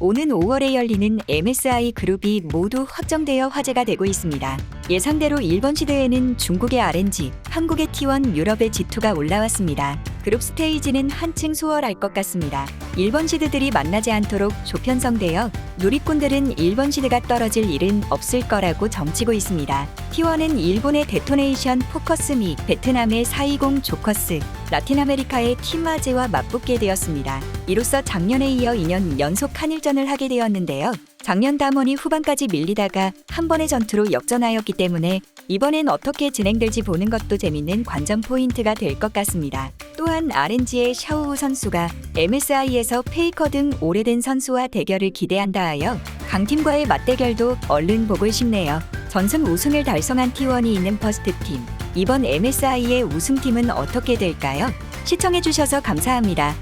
오는 5월에 열리는 MSI 그룹이 모두 확정되어 화제가 되고 있습니다. 예상대로 일본 시대에는 중국의 RNG, 한국의 T1, 유럽의 G2가 올라왔습니다. 그룹 스테이지는 한층 수월할 것 같습니다. 일본 시드들이 만나지 않도록 조편성되어 누리꾼들은 일본 시드가 떨어질 일은 없을 거라고 점치고 있습니다. T1은 일본의 데토네이션 포커스미, 베트남의 420 조커스, 라틴 아메리카의 팀아제와 맞붙게 되었습니다. 이로써 작년에 이어 2년 연속 한일 전을 하게 되었는데요. 작년 담원이 후반까지 밀리다가 한 번의 전투로 역전하였기 때문에 이번엔 어떻게 진행될지 보는 것도 재밌는 관전 포인트가 될 것 같습니다. 또한 RNG의 샤오우 선수가 MSI에서 페이커 등 오래된 선수와 대결을 기대한다 하여 강팀과의 맞대결도 얼른 보고 싶네요. 전승 우승을 달성한 T1이 있는 퍼스트팀. 이번 MSI의 우승팀은 어떻게 될까요? 시청해주셔서 감사합니다.